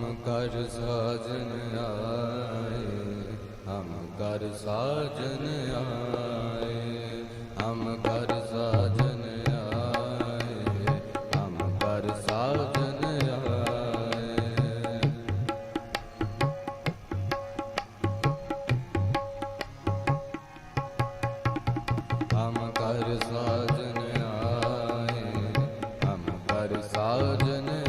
ਹਮ ਕਰ ਸਾਜਨ ਆਏ, ਹਮ ਕਰ ਸਾਜਨ ਆਏ, ਹਮ ਕਰ ਸਾਜਨ ਆਏ, ਹਮ ਕਰ ਸਾਜਨ ਆਏ। ਹਮ ਕਰ ਸਾਜਨ ਆਏ, ਹਮ ਕਰ ਸਾਜਨ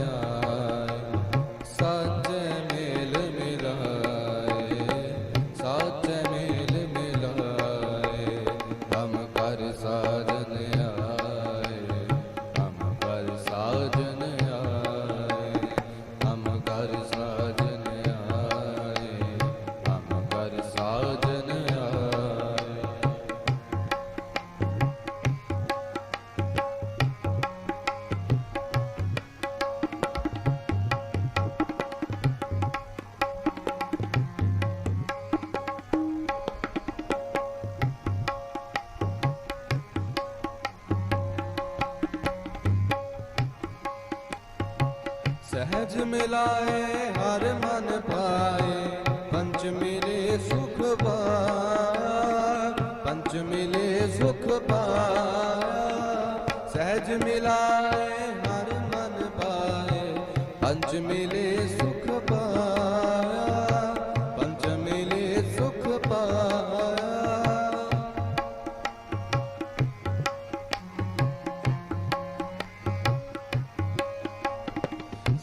ਹਮ ਸਹਿਜ ਮਿਲਾਏ ਹਰ ਮਨ ਪਾਏ ਪੰਚ ਮਿਲੇ ਸੁਖ ਪਾਇਆ ਪੰਚ ਮਿਲੇ ਸੁਖ ਪਾਇਆ ਸਹਿਜ ਮਿਲਾਏ ਹਰ ਮਨ ਪਾਏ ਪੰਚ ਮਿਲੇ ਸੁਖ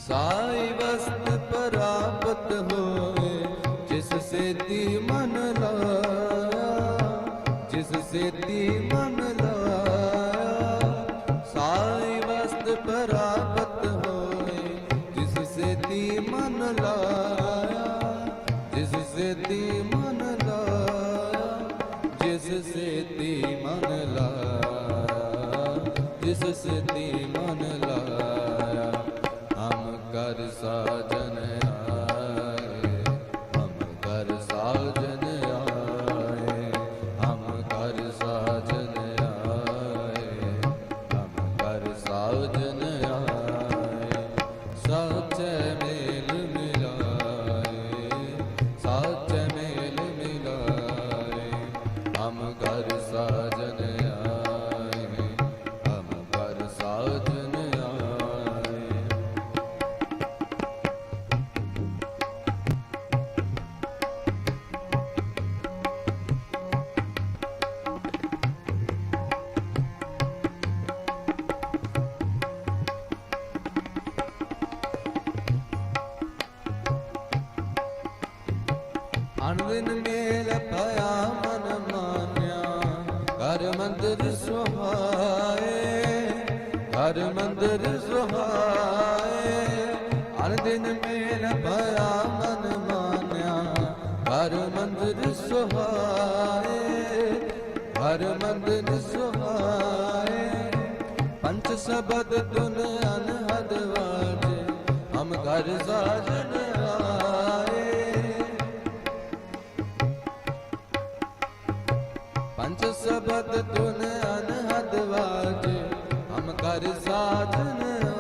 ਸਾਈ ਵਸਤ ਪ੍ਰਾਪਤ ਹੋਏ ਜਿਸ ਸੇਤੀ ਮਨ ਲਾਇਆ ਜਿਸ ਸੇਤੀ ਮਨ ਲਾਇਆ ਸਾਈ ਵਸਤ ਪ੍ਰਾਪਤ ਹੋਏ ਜਿਸ ਸੇਤੀ ਮਨ ਲਾਇਆ ਜਿਸ ਸੇਤੀ ਮਨ ਲਾਇਆ ਜਿਸ ਸੇਤੀ ਮਨ ਲਾਇਆ ਜਿਸ ਸੇਤੀ ਮਨ ਲਾਇਆ ਕਰ ਸਾਜਨ ਆਏ, ਹਮ ਕਰ ਸਾਜਨ ਆਏ, ਹਮ ਕਰ ਸਾਜਨ ਆਏ, ਹਮ ਕਰ ਸਾਜਨ ਆਏ। ਸਾਚੇ ਮੇਲ ਮਿਲਾਏ, ਸਾਚੇ ਮੇਲ ਮਿਲਾਏ, ਹਮ ਕਰ ਸਾਜਨ ਅਨੰਦਨ ਮੇਲ ਭਇਆ ਮਨ ਮਾਨਿਆ। ਘਰ ਮੰਦਰ ਸੁਹਾਏ, ਘਰ ਮੰਦਰ ਸੁਹਾਏ। ਅਨੰਦਨ ਮੇਲ ਭਇਆ ਮਨ ਮਾਨਿਆ। ਘਰ ਮੰਦਰ ਸੁਹਾਏ, ਘਰ ਮੰਦਰ ਸੁਹਾਏ। ਪੰਚ ਸ਼ਬਦ ਤੁਨ ਅਨਹਦ ਵਾਜੇ, ਹਮ ਘਰ ਸਾਜਨ ਪੰਚ ਸ਼ਬਦ ਤੁਨ ਅਨਹਦ ਵਾਜੇ ਹਮ ਕਰ ਸਾਧਨ